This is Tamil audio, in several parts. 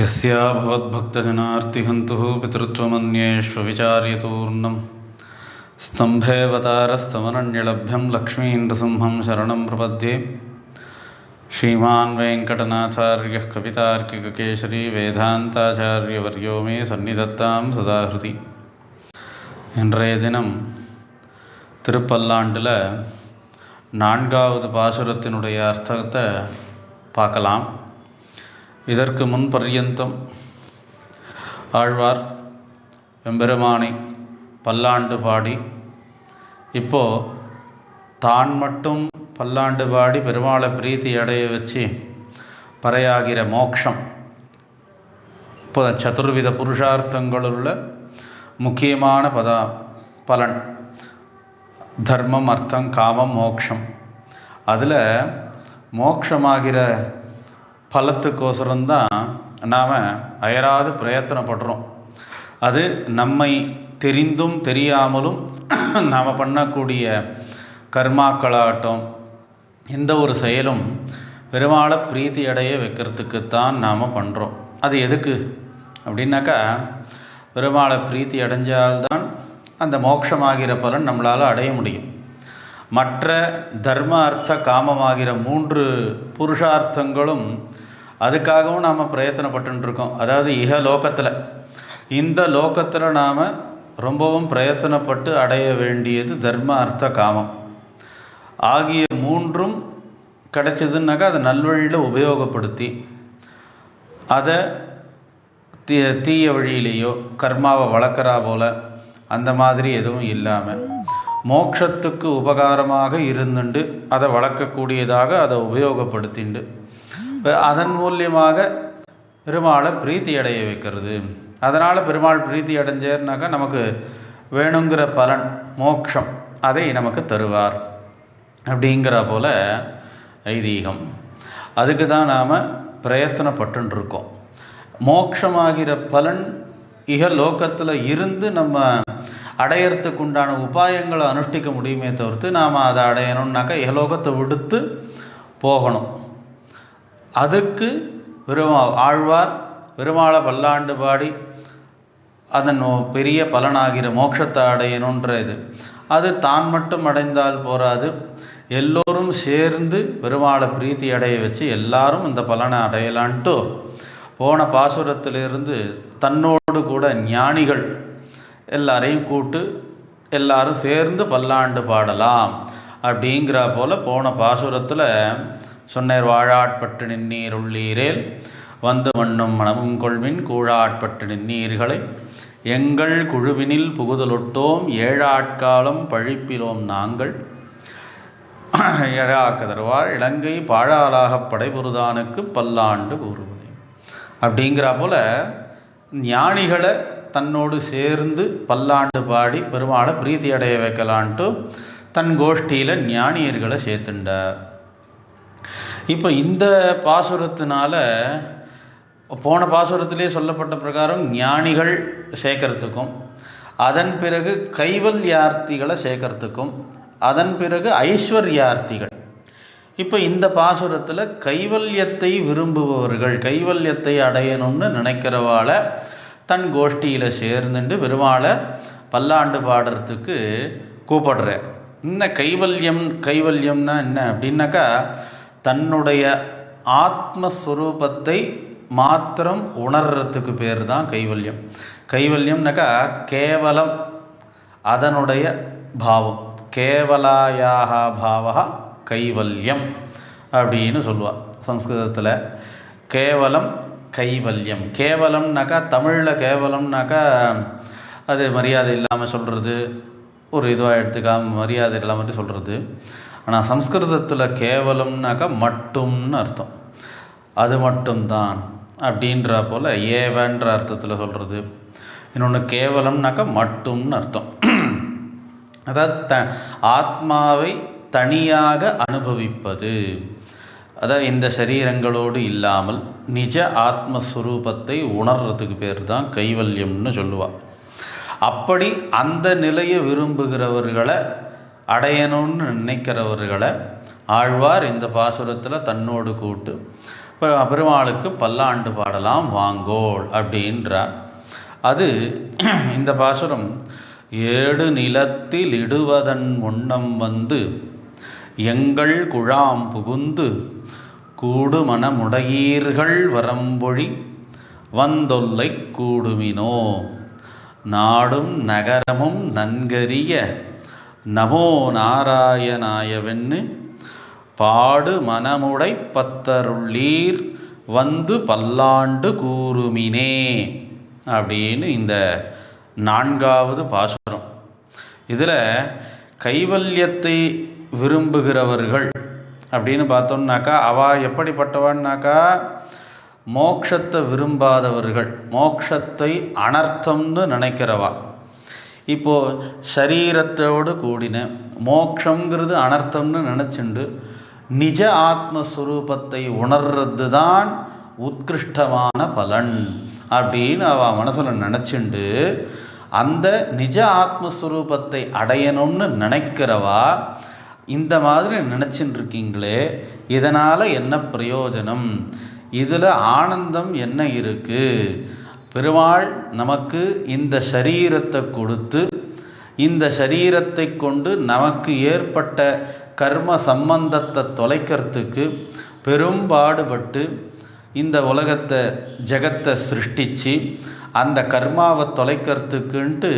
यस्या भवद्भक्तजनार्तिहन्तुः पितृत्वमन्येष्वविचार्यतूर्णं स्तम्भेऽवतारस्तमनन्यलभ्यं लक्ष्मीन्द्रसिंहं शरणं प्रपद्ये श्रीमान् वेङ्कटनाथार्यः कवितार्किककेसरी वेदान्ताचार्यवर्यो मे सन्निधत्तां सदा हृदि இன்றைய தினம் திருப்பல்லாண்டில் நான்காவது பாசுரத்தினுடைய அர்த்தத்தை பார்க்கலாம் இதற்கு முன் பர்யந்தம். ஆழ்வார் எம்பெருமானை பல்லாண்டு பாடி இப்போ தான் மட்டும் பல்லாண்டு பாடி பெருமாளை பிரீத்தி அடைய வச்சு பறையாகிற மோக்ஷம். இப்போ சதுர்வித புருஷார்த்தங்களுள்ள முக்கியமான பதா பலன். தர்மம் அர்த்தம் காமம் மோக்ஷம். அதில் மோக்ஷமாகிற பலத்துக்கோசரம்தான் நாம் அயராது பிரயத்தனப்படுறோம். அது நம்மை தெரிந்தும் தெரியாமலும் நாம் பண்ணக்கூடிய கர்மாக்களாகட்டும் எந்த ஒரு செயலும் பெருமாளை பிரீத்தி அடைய வைக்கிறதுக்குத்தான் நாம் பண்ணுறோம் அது எதுக்கு? அப்படின்னாக்கா பெருமாளை பிரீத்தி அடைஞ்சால்தான் அந்த மோட்சமாகிற பலன் நம்மளால் அடைய முடியும். மற்ற தர்ம அர்த்த காமமாகிற மூன்று புருஷார்த்தங்களும் அதுக்காகவும் நாம் பிரயத்தனப்பட்டுருக்கோம் அதாவது இகலோகத்தில். இந்த லோகத்தில் நாம் ரொம்பவும் பிரயத்தனப்பட்டு அடைய வேண்டியது தர்ம அர்த்த காமம். ஆகிய மூன்றும் கிடைச்சதுன்னாக்கா அதை நல்வழியில் உபயோகப்படுத்தி அதை தீ தீய வழியிலேயோ கர்மாவை வளர்க்குறா போல் அந்த மாதிரி எதுவும் இல்லாமல் மோட்சத்துக்கு உபகாரமாக இருந்துண்டு அதை வளர்க்கக்கூடியதாக அதை உபயோகப்படுத்திண்டு இப்போ அதன் மூலியமாக பெருமாளை பிரீத்தி அடைய வைக்கிறது. அதனால் பெருமாள் பிரீத்தி அடைஞ்சேர்னாக்கா நமக்கு வேணுங்கிற பலன் மோட்சம் அதை நமக்கு தருவார். அப்படிங்கிற போல் ஐதீகம். அதுக்கு தான் நாம் பிரயத்தனப்பட்டுருக்கோம் மோட்சமாகிற பலன் இக லோக்கத்தில் இருந்து நம்ம அடையறதுக்கு உண்டான உபாயங்களை அனுஷ்டிக்க முடியுமே தவிர்த்து நாம் அதை அடையணும்னாக்கா இகலோகத்தை விடுத்து போகணும். அதுக்கு பெருமா ஆழ்வார் பெருமாளை பல்லாண்டு பாடி அதன் பெரிய பலனாகிற மோட்சத்தை அடையணுன்ற இது. அது தான் மட்டும் அடைந்தால் போராது. எல்லோரும் சேர்ந்து பெருமாளை பிரீத்தி அடைய வச்சு எல்லாரும் இந்த பலனை அடையலான்ட்டு போன பாசுரத்திலிருந்து தன்னோடு கூட ஞானிகள் எல்லாரையும் கூட்டு எல்லாரும் சேர்ந்து பல்லாண்டு பாடலாம் அப்படிங்கிற போல் போன பாசுரத்தில் சொன்னேர் வாழாட்பட்டு நின்னீர் உள்ளீரேல் வந்து மண்ணும் மனமும் கொள்வின் கூழாட்பட்டு நின்னீர்களை எங்கள் குழுவினில் புகுதலொட்டோம் ஏழாட்காலம் பழிப்பிலோம் நாங்கள். ஏழாக்க தருவார் இலங்கை பாழாலாக படைபுருதானுக்கு பல்லாண்டு கூறுவதே அப்படிங்கிற போல் ஞானிகளை தன்னோடு சேர்ந்து பல்லாண்டு பாடி பெருமாளை பிரீத்தி அடைய வைக்கலான்ட்டு தன் கோஷ்டியில் ஞானியர்களை சேர்த்துண்டார். இப்போ இந்த பாசுரத்தினால போன பாசுரத்திலே சொல்லப்பட்ட பிரகாரம் ஞானிகள் சேர்க்கறதுக்கும் அதன் பிறகு கைவல்யார்த்திகளை சேர்க்கறதுக்கும் அதன் பிறகு ஐஸ்வர்யார்த்திகள். இப்போ இந்த பாசுரத்தில் கைவல்யத்தை விரும்புபவர்கள் கைவல்யத்தை அடையணும்னு நினைக்கிறவாள தன் கோஷ்டியில் சேர்ந்துட்டு பெருமாளை பல்லாண்டு பாடுறதுக்கு கூப்பிடுறார். இந்த கைவல்யம் கைவல்யம்னா என்ன அப்படின்னாக்கா தன்னுடைய ஆத்மஸ்வரூபத்தை மாத்திரம் உணர்றதுக்கு பேர் தான் கைவல்யம். கைவல்யம்னாக்கா கேவலம் அதனுடைய பாவம். கேவலாயாக பாவா கைவல்யம் அப்படின்னு சொல்லுவாள் சம்ஸ்கிருதத்தில். கேவலம் கைவல்யம். கேவலம்னாக்கா தமிழில் கேவலம்னாக்கா அது மரியாதை இல்லாமல் சொல்கிறது ஒரு இதுவாக எடுத்துக்காம மரியாதை இல்லாமல் சொல்கிறது ஆனால் சம்ஸ்கிருதத்தில் கேவலம்னாக்கா மட்டும்னு அர்த்தம். அது மட்டும்தான் அப்படின்ற போல் ஏவன்ற அர்த்தத்தில் சொல்கிறது இன்னொன்று கேவலம்னாக்கா மட்டும்னு அர்த்தம். அதாவது த ஆத்மாவை தனியாக அனுபவிப்பது. அதாவது இந்த சரீரங்களோடு இல்லாமல் நிஜ ஆத்மஸ்வரூபத்தை உணர்றதுக்கு பேர் தான் கைவல்யம்னு சொல்லுவாள் அப்படி அந்த நிலையை விரும்புகிறவர்களை அடையணும்னு நினைக்கிறவர்களை ஆழ்வார் இந்த பாசுரத்தில் தன்னோடு கூட்டு பெருமாளுக்கு பல்லாண்டு பாடலாம் வாங்கோள் அப்படின்றார். அது இந்த பாசுரம் ஏடு நிலத்தில் இடுவதன் முன்னம் வந்து எங்கள் குழாம் புகுந்து கூடு மனமுடையீர்கள் வரம்பொழி வந்தொல்லை கூடுமினோ. நாடும் நகரமும் நன்கரிய நமோ நாராயணாயவென்னு பாடு மனமுடை பத்தருள்ளீர் வந்து பல்லாண்டு கூறுமினே அப்படின்னு இந்த நான்காவது பாசுரம். இதில் கைவல்யத்தை விரும்புகிறவர்கள் அப்படின்னு பார்த்தோம்னாக்கா அவா எப்படிப்பட்டவான்னாக்கா மோக்ஷத்தை விரும்பாதவர்கள் மோக்ஷத்தை அனர்த்தம்னு நினைக்கிறவா. இப்போ சரீரத்தோடு கூடின மோக்ஷங்கிறது அனர்த்தம்னு நினச்சிண்டு நிஜ ஆத்மஸ்வரூபத்தை உணர்றது தான் உத்கிருஷ்டமான பலன் அப்படின்னு அவ மனசுல நினச்சிண்டு அந்த நிஜ ஆத்மஸ்வரூபத்தை அடையணும்னு நினைக்கிறவா இந்த மாதிரி நினச்சின்னு இருக்கீங்களே இதனால் என்ன பிரயோஜனம்? இதில் ஆனந்தம் என்ன இருக்கு? பெருமாள் நமக்கு இந்த சரீரத்தை கொடுத்து இந்த சரீரத்தை கொண்டு நமக்கு ஏற்பட்ட கர்ம சம்பந்தத்தை தொலைக்கிறதுக்கு பெரும்பாடுபட்டு இந்த உலகத்தை ஜெகத்தை சிருஷ்டிச்சு அந்த கர்மாவை தொலைக்கிறதுக்குன்ட்டு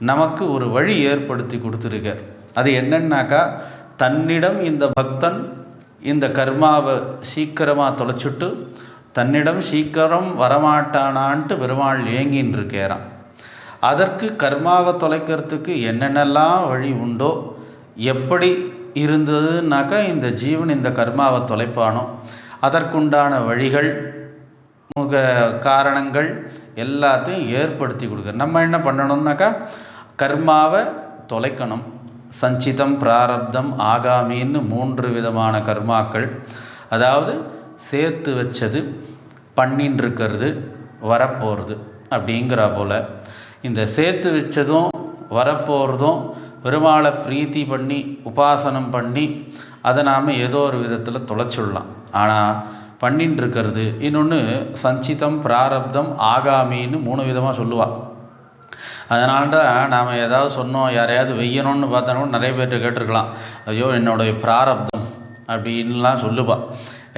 நமக்கு ஒரு வழி ஏற்படுத்தி கொடுத்துருக்கார். அது என்னன்னாக்கா தன்னிடம் இந்த பக்தன் இந்த கர்மாவை சீக்கிரமாக தொலைச்சிட்டு தன்னிடம் சீக்கிரம் வரமாட்டானான்ட்டு பெருமாள் ஏங்கின்னு இருக்கிறான் அதற்கு கர்மாவை தொலைக்கிறதுக்கு என்னென்னலாம் வழி உண்டோ எப்படி இருந்ததுன்னாக்கா இந்த ஜீவன் இந்த கர்மாவை தொலைப்பானோ அதற்குண்டான வழிகள் முக காரணங்கள் எல்லாத்தையும் ஏற்படுத்தி கொடுக்குற நம்ம என்ன பண்ணணும்னாக்கா கர்மாவை தொலைக்கணும். சஞ்சிதம் பிராரப்தம் ஆகாமின்னு மூன்று விதமான கர்மாக்கள். அதாவது சேர்த்து வச்சது பண்ணின்னு இருக்கிறது வரப்போகிறது அப்படிங்கிற போல். இந்த சேர்த்து வச்சதும் வரப்போகிறதும் பெருமாளை பிரீத்தி பண்ணி உபாசனம் பண்ணி அதை நாம் ஏதோ ஒரு விதத்தில் தொலைச்சுடலாம். ஆனால் பண்ணின்னு இருக்கிறது இன்னொன்று சஞ்சிதம் பிராரப்தம் ஆகாமின்னு மூணு விதமாக சொல்லுவாள் அதனால தான் நாம் ஏதாவது சொன்னோம் யாரையாவது வெய்யணும்னு பார்த்தோன்னா நிறைய பேர்கிட்ட கேட்டிருக்கலாம். ஐயோ என்னுடைய பிராரப்தம் அப்படின்லாம் சொல்லுவாள்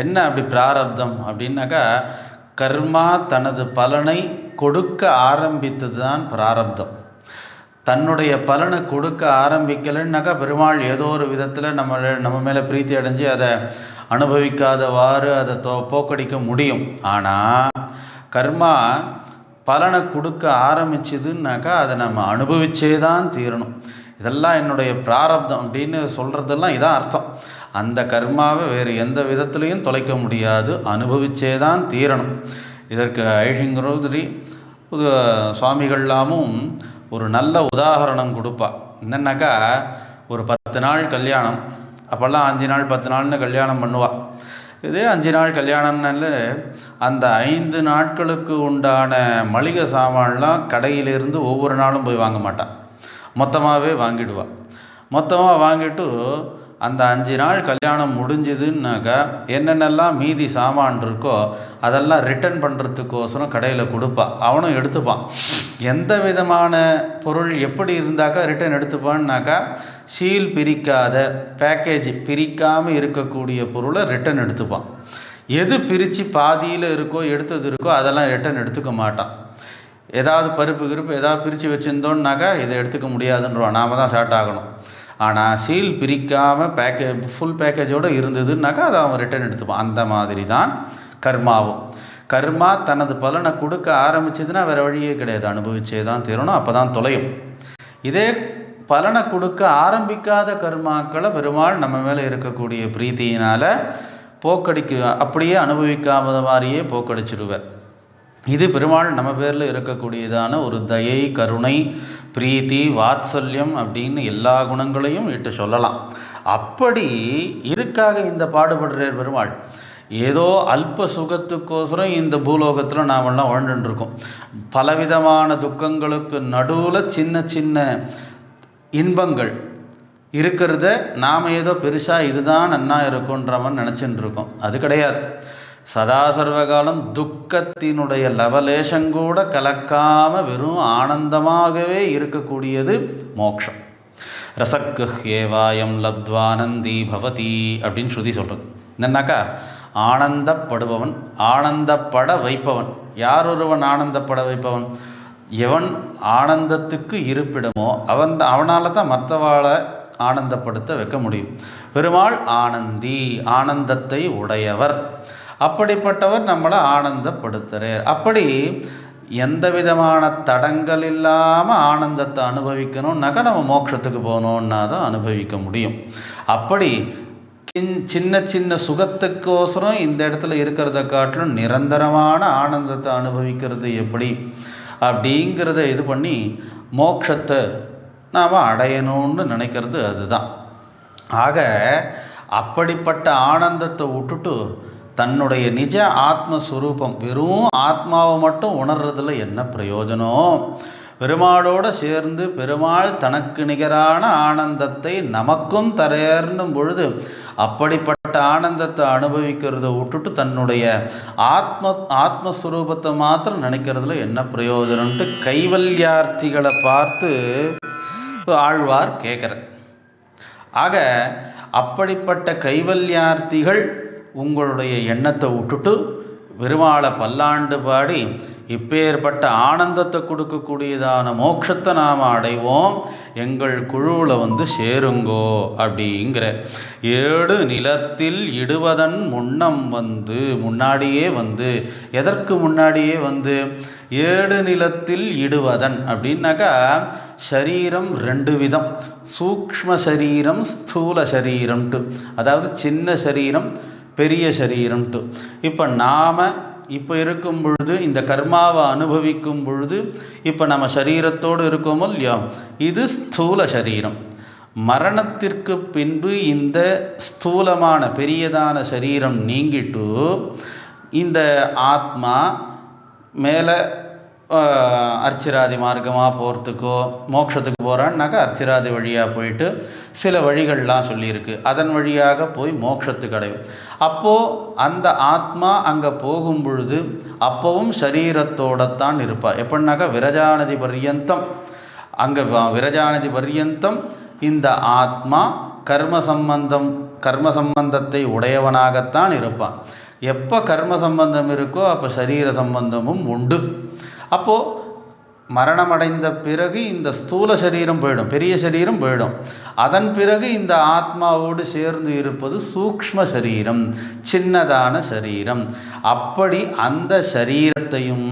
என்ன அப்படி பிராரப்தம் அப்படின்னாக்கா கர்மா தனது பலனை கொடுக்க ஆரம்பித்தது தான் பிராரப்தம். தன்னுடைய பலனை கொடுக்க ஆரம்பிக்கலைன்னாக்கா பெருமாள் ஏதோ ஒரு விதத்தில் நம்ம நம்ம மேலே பிரீத்தி அடைஞ்சு அதை அனுபவிக்காதவாறு அதை தோ போக்கடிக்க முடியும். ஆனால் கர்மா பலனை கொடுக்க ஆரம்பிச்சதுன்னாக்கா அதை நம்ம அனுபவிச்சே தான் தீரணும். இதெல்லாம் என்னுடைய பிராரப்தம் அப்படின்னு சொல்கிறதெல்லாம் இதான் அர்த்தம். அந்த கர்மாவை வேறு எந்த விதத்துலையும் தொலைக்க முடியாது. அனுபவிச்சே தான் தீரணும். இதற்கு ஐஷிங்கரோதிரி சுவாமிகள்லாமும் ஒரு நல்ல உதாகரணம் கொடுப்பா. என்னன்னாக்கா ஒரு பத்து நாள் கல்யாணம். அப்போல்லாம் அஞ்சு நாள் பத்து நாள்னு கல்யாணம் பண்ணுவாள் இதே அஞ்சு நாள் கல்யாணம்னால அந்த ஐந்து நாட்களுக்கு உண்டான மளிகை சாமான்லாம் கடையிலிருந்து ஒவ்வொரு நாளும் போய் வாங்க மாட்டான் மொத்தமாகவே வாங்கிடுவாள் மொத்தமாக வாங்கிட்டு அந்த அஞ்சு நாள் கல்யாணம் முடிஞ்சுதுன்னாக்கா என்னென்னலாம் மீதி சாமான் இருக்கோ அதெல்லாம் ரிட்டர்ன் பண்ணுறதுக்கோசரம் கடையில் கொடுப்பான் அவனும் எடுத்துப்பான். எந்த விதமான பொருள் எப்படி இருந்தாக்கா ரிட்டர்ன் எடுத்துப்பான்னாக்கா சீல் பிரிக்காத பேக்கேஜ் பிரிக்காமல் இருக்கக்கூடிய பொருளை ரிட்டர்ன் எடுத்துப்பான். எது பிரித்து பாதியில் இருக்கோ எடுத்தது இருக்கோ அதெல்லாம் ரிட்டர்ன் எடுத்துக்க மாட்டான். ஏதாவது பருப்பு கிருப்பு ஏதாவது பிரித்து வச்சுருந்தோன்னாக்கா இதை எடுத்துக்க முடியாதுன்றோம். நாம் தான் ஷார்ட் ஆகணும். ஆனால் சீல் பிரிக்காமல் பேக்கே ஃபுல் பேக்கேஜோடு இருந்ததுன்னாக்கா அதை அவன் ரிட்டர்ன் எடுத்துப்பான். அந்த மாதிரி தான் கர்மாவும். கர்மா தனது பலனை கொடுக்க ஆரம்பிச்சதுன்னா வேறு வழியே கிடையாது. அனுபவிச்சே தான் தீரணும் அப்போ தான் தொலையும். இதே பலனை கொடுக்க ஆரம்பிக்காத கர்மாக்களை பெருமாள் நம்ம மேலே இருக்கக்கூடிய பிரீத்தியினால் போக்கடிக்கு அப்படியே அனுபவிக்காத மாதிரியே போக்கடிச்சிடுவார் இது பெருமாள் நம்ம பேரில் இருக்கக்கூடியதான ஒரு தயை கருணை பிரீத்தி வாத்சல்யம் அப்படின்னு எல்லா குணங்களையும் இட்டு சொல்லலாம். அப்படி இதுக்காக இந்த பாடுபடுறார் பெருமாள்? ஏதோ அல்ப சுகத்துக்கோசரம் இந்த பூலோகத்தில் நாமெல்லாம் வாழ்ந்துட்டுருக்கோம். பலவிதமான துக்கங்களுக்கு நடுவில் சின்ன சின்ன இன்பங்கள் இருக்கிறத நாம் ஏதோ பெருசாக இதுதான் நன்னா இருக்குன்றவன் நினச்சிட்டு இருக்கோம் அது கிடையாது. சதா சர்வகாலம் துக்கத்தினுடைய லவலேஷங்கூட கலக்காம வெறும் ஆனந்தமாகவே இருக்கக்கூடியது மோக்ஷம். ரசக்கு ஏவாயம் லப்த்வானந்தி பவதி அப்படின்னு ஸ்ருதி சொல்கிறது என்னன்னாக்கா ஆனந்தப்படுபவன் ஆனந்தப்பட வைப்பவன். யார் ஒருவன் ஆனந்தப்பட வைப்பவன்? எவன் ஆனந்தத்துக்கு இருப்பிடமோ அவன் அவனால் தான் மற்றவாளை ஆனந்தப்படுத்த வைக்க முடியும். பெருமாள் ஆனந்தி ஆனந்தத்தை உடையவர். அப்படிப்பட்டவர் நம்மளை ஆனந்தப்படுத்துகிறார் அப்படி எந்த விதமான தடங்கள் இல்லாமல் ஆனந்தத்தை அனுபவிக்கணும்னாக்கா நம்ம மோட்சத்துக்கு போகணுன்னா தான் அனுபவிக்க முடியும். அப்படி கின் சின்ன சின்ன சுகத்துக்கோசரம் இந்த இடத்துல இருக்கிறத காட்டிலும் நிரந்தரமான ஆனந்தத்தை அனுபவிக்கிறது எப்படி? அப்படிங்கிறத இது பண்ணி மோட்சத்தை நாம் அடையணும்னு நினைக்கிறது அதுதான். ஆக அப்படிப்பட்ட ஆனந்தத்தை விட்டுட்டு தன்னுடைய நிஜ ஆத்மஸ்வரூபம் வெறும் ஆத்மாவை மட்டும் உணர்றதுல என்ன பிரயோஜனம்? பெருமாளோடு சேர்ந்து பெருமாள் தனக்கு நிகரான ஆனந்தத்தை நமக்கும் தரேர்னும் பொழுது அப்படிப்பட்ட ஆனந்தத்தை அனுபவிக்கிறத விட்டுட்டு தன்னுடைய ஆத்ம ஆத்மஸ்வரூபத்தை மாத்திரம் நினைக்கிறதுல என்ன பிரயோஜனம்ட்டு கைவல்யார்த்திகளை பார்த்து ஆழ்வார் கேட்குற ஆக அப்படிப்பட்ட கைவல்யார்த்திகள் உங்களுடைய எண்ணத்தை விட்டுட்டு பெருமாளை பல்லாண்டு பாடி இப்பேற்பட்ட ஆனந்தத்தை கொடுக்கக்கூடியதான மோட்சத்தை நாம் அடைவோம். எங்கள் குழுவில் வந்து சேருங்கோ அப்படிங்கிற ஏடு நிலத்தில் இடுவதன் முன்னம் வந்து முன்னாடியே வந்து எதற்கு முன்னாடியே வந்து? ஏடு நிலத்தில் இடுவதன் அப்படின்னாக்கா சரீரம் ரெண்டு விதம். சூக்ம சரீரம் ஸ்தூல சரீரம்ட்டு. அதாவது சின்ன சரீரம் பெரிய சரீரம்ட்டு. இப்போ நாம் இப்போ இருக்கும் பொழுது இந்த கர்மாவை அனுபவிக்கும் பொழுது இப்போ நம்ம சரீரத்தோடு இருக்கோமோ இல்லையோ இது ஸ்தூல சரீரம். மரணத்திற்கு பின்பு இந்த ஸ்தூலமான பெரியதான சரீரம் நீங்கிட்டு இந்த ஆத்மா மேலே அர்ச்சிராதி மார்க்கமாக போகிறதுக்கோ மோட்சத்துக்கு போகிறான்னாக்கா அர்ச்சிராதி வழியாக போயிட்டு சில வழிகள்லாம் சொல்லியிருக்கு. அதன் வழியாக போய் மோட்சத்துக்கு அடையும். அப்போது அந்த ஆத்மா அங்கே போகும் பொழுது அப்போவும் சரீரத்தோடத்தான் இருப்பாள் எப்படின்னாக்கா விரஜாநதி பர்யந்தம். அங்கே விரஜாநதி பர்யந்தம் இந்த ஆத்மா கர்ம சம்பந்தம் கர்ம சம்பந்தத்தை உடையவனாகத்தான் இருப்பான். எப்போ கர்ம சம்பந்தம் இருக்கோ அப்போ சரீர சம்பந்தமும் உண்டு. அப்போது மரணமடைந்த பிறகு இந்த ஸ்தூல சரீரம் போயிடும் பெரிய சரீரம் போயிடும். அதன் பிறகு இந்த ஆத்மாவோடு சேர்ந்து இருப்பது சூக்ம சரீரம் சின்னதான சரீரம். அப்படி அந்த சரீரத்தையும்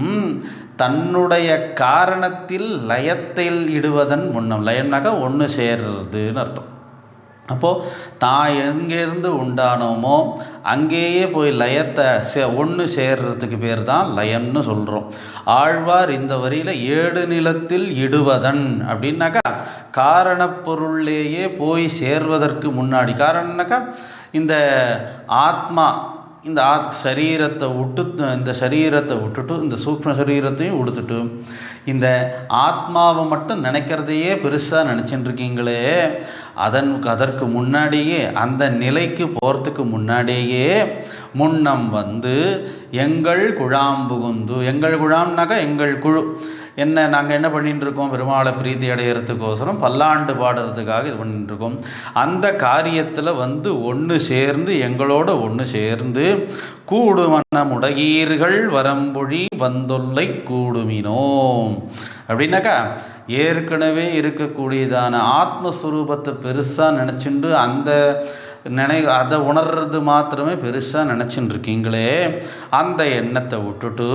தன்னுடைய காரணத்தில் லயத்தில் இடுவதன் முன்னம் லயம்னாக்கா ஒன்று சேர்றதுன்னு அர்த்தம். அப்போது தான் எங்கேருந்து உண்டானோமோ அங்கேயே போய் லயத்தை சே ஒன்று சேர்றதுக்கு பேர் தான் லயம்னு சொல்கிறோம் ஆழ்வார் இந்த வரியில் ஏடு நிலத்தில் இடுவதன் அப்படின்னாக்கா காரணப்பொருள்லேயே போய் சேர்வதற்கு முன்னாடி காரணம்னாக்கா இந்த ஆத்மா இந்த ஆ சரீரத்தை விட்டு இந்த சரீரத்தை விட்டுட்டு இந்த சூக்ம சரீரத்தையும் விடுத்துட்டு இந்த ஆத்மாவை மட்டும் நினைக்கிறதையே பெருசாக நினச்சிட்டு இருக்கீங்களே அதன் அதற்கு முன்னாடியே அந்த நிலைக்கு போகிறதுக்கு முன்னாடியே முன்னம் வந்து எங்கள் குழாம் புகுந்து எங்கள் குழாம்னாக்கா எங்கள் குழு என்ன நாங்கள் என்ன பண்ணிட்டு இருக்கோம் பெருமாளை பிரீத்தி அடையிறதுக்கோசரம் பல்லாண்டு பாடுறதுக்காக இது பண்ணிட்டு இருக்கோம் அந்த காரியத்தில் வந்து ஒன்று சேர்ந்து எங்களோட ஒன்று சேர்ந்து கூடுமனமுடையீர்கள் வரம்பொழி வந்தொல்லை கூடுமினோம். அப்படின்னாக்கா ஏற்கனவே இருக்கக்கூடியதான ஆத்மஸ்வரூபத்தை பெருசாக நினச்சிண்டு அந்த நினை அதை உணர்றது மாத்திரமே பெருசாக நினச்சின்னு இருக்கீங்களே அந்த எண்ணத்தை விட்டுட்டு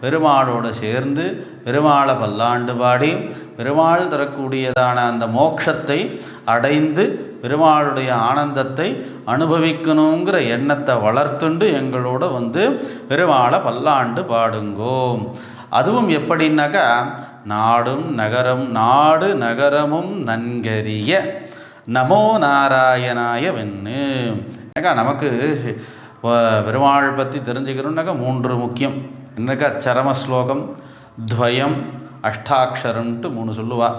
பெருமாளோடு சேர்ந்து பெருமாளை பல்லாண்டு பாடி பெருமாள் தரக்கூடியதான அந்த மோட்சத்தை அடைந்து பெருமாளுடைய ஆனந்தத்தை அனுபவிக்கணுங்கிற எண்ணத்தை வளர்த்துண்டு எங்களோட வந்து பெருமாளை பல்லாண்டு பாடுங்கோ அதுவும் எப்படின்னாக்கா நாடும் நகரம் நாடு நகரமும் நன்கரிய நமோ நாராயணாய வெண்ணு ஏக்கா நமக்கு பெருமாள் பற்றி தெரிஞ்சுக்கணுன்னாக்கா மூன்று முக்கியம். என்னக்கா? சரம ஸ்லோகம் துவயம் அஷ்டாட்சரம்ன்ட்டு மூணு சொல்லுவா.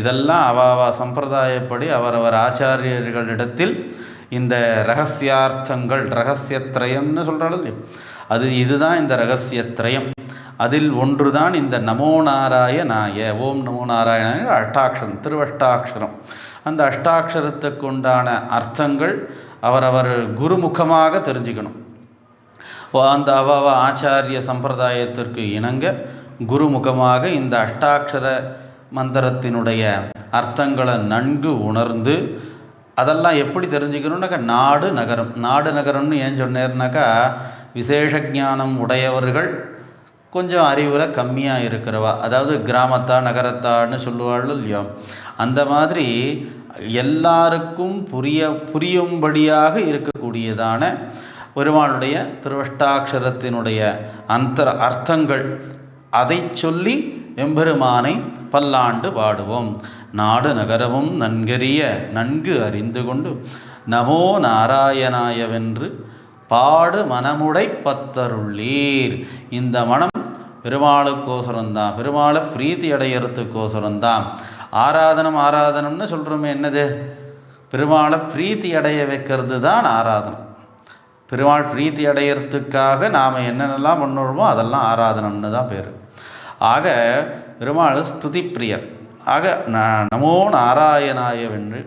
இதெல்லாம் அவ அவ சம்பிரதாயப்படி அவரவர் ஆச்சாரியர்களிடத்தில் இந்த ரகசியார்த்தங்கள் ரகசியத்ரயம்னு சொல்கிறாள் அது இதுதான் இந்த ரகசியத்ரயம். அதில் ஒன்றுதான் இந்த நமோ நாராயணாய ஓம் நமோ நாராயணாய அஷ்டாட்சரம் திருவஷ்டாட்சரம். அந்த அஷ்டாட்சரத்துக்கு உண்டான அர்த்தங்கள் அவரவர் குருமுகமாக தெரிஞ்சுக்கணும். அந்த அவ ஆச்சாரிய சம்பிரதாயத்திற்கு இணங்க குருமுகமாக இந்த அஷ்டாட்சர மந்திரத்தினுடைய அர்த்தங்களை நன்கு உணர்ந்து அதெல்லாம் எப்படி தெரிஞ்சுக்கணும்னாக்கா நாடு நகரம். நாடு நகரம்னு ஏன் சொன்னேருனாக்கா விசேஷ ஞானம் உடையவர்கள் கொஞ்சம் அறிவில் கம்மியாக இருக்கிறவா. அதாவது கிராமத்தா நகரத்தான்னு சொல்லுவாள் இல்லையோ? அந்த மாதிரி எல்லாருக்கும் புரிய புரியும்படியாக இருக்கக்கூடியதான பெருமாளுடைய திருவஷ்டாட்சரத்தினுடைய அந்த அர்த்தங்கள். அதை சொல்லி எம்பெருமானை பல்லாண்டு பாடுவோம். நாடு நகரமும் நன்கறிய நன்கு அறிந்து கொண்டு நமோ நாராயணாயவென்று பாடு மனமுடை பத்தருள்ளீர் இந்த மனம் பெருமாளுக்கோசரம்தான் பெருமாளை பிரீத்தி அடையறதுக்கோசரம்தான் ஆராதனம் ஆராதனம்னு சொல்கிறோமே என்னது? பெருமாளை பிரீத்தி அடைய வைக்கிறது தான் ஆராதனம். பெருமாள் பிரீத்தி அடையறதுக்காக நாம் என்னென்னலாம் பண்ணுறோமோ அதெல்லாம் ஆராதனம்னு தான் பேர். ஆக பெருமாள் ஸ்துதி பிரியர் ஆக நமோ நாராயணாயவென்று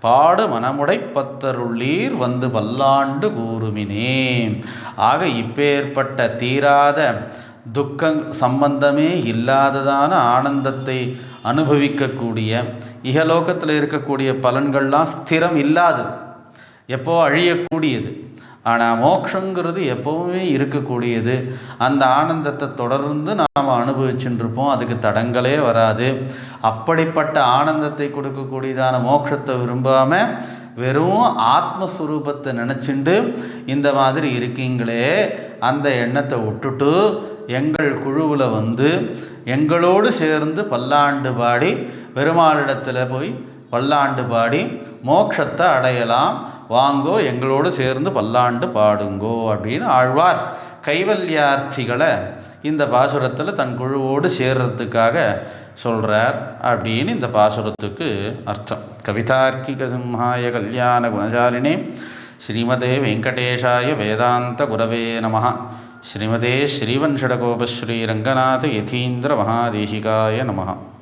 பாடு மனமுடை பத்தருள்ளீர் வந்து பல்லாண்டு கூறுமினே ஆக இப்பேற்பட்ட தீராத துக்க சம்பந்தமே இல்லாததான ஆனந்தத்தை அனுபவிக்கக்கூடிய இகலோகத்தில் இருக்கக்கூடிய பலன்கள்லாம் ஸ்திரம் இல்லாதது எப்போ அழியக்கூடியது. ஆனால் மோக்ஷங்கிறது எப்பவுமே இருக்கக்கூடியது. அந்த ஆனந்தத்தை தொடர்ந்து நாம் அனுபவிச்சுருப்போம் அதுக்கு தடங்களே வராது. அப்படிப்பட்ட ஆனந்தத்தை கொடுக்கக்கூடியதான மோட்சத்தை விரும்பாமல் வெறும் ஆத்மஸ்வரூபத்தை நினச்சிண்டு இந்த மாதிரி இருக்கீங்களே அந்த எண்ணத்தை விட்டுட்டு எங்கள் குழுவில் வந்து எங்களோடு சேர்ந்து பல்லாண்டு பாடி பெருமாளிடத்தில் போய் பல்லாண்டு பாடி மோட்சத்தை அடையலாம். வாங்கோ எங்களோடு சேர்ந்து பல்லாண்டு பாடுங்கோ அப்படின்னு ஆழ்வார் கைவல்யார்த்திகளை இந்த பாசுரத்தில் தன் குழுவோடு சேர்றதுக்காக சொல்கிறார் அப்படின்னு இந்த பாசுரத்துக்கு அர்த்தம். கவிதார்க்கிக சிம்ஹாய கல்யாண குணசாலினி ஸ்ரீமதே வெங்கடேஷாய வேதாந்த குரவே நம. श्रीमते श्रीवंशडकोपश्रीरङ्गनाथयथीन्द्रमहादेशिकाय नमः।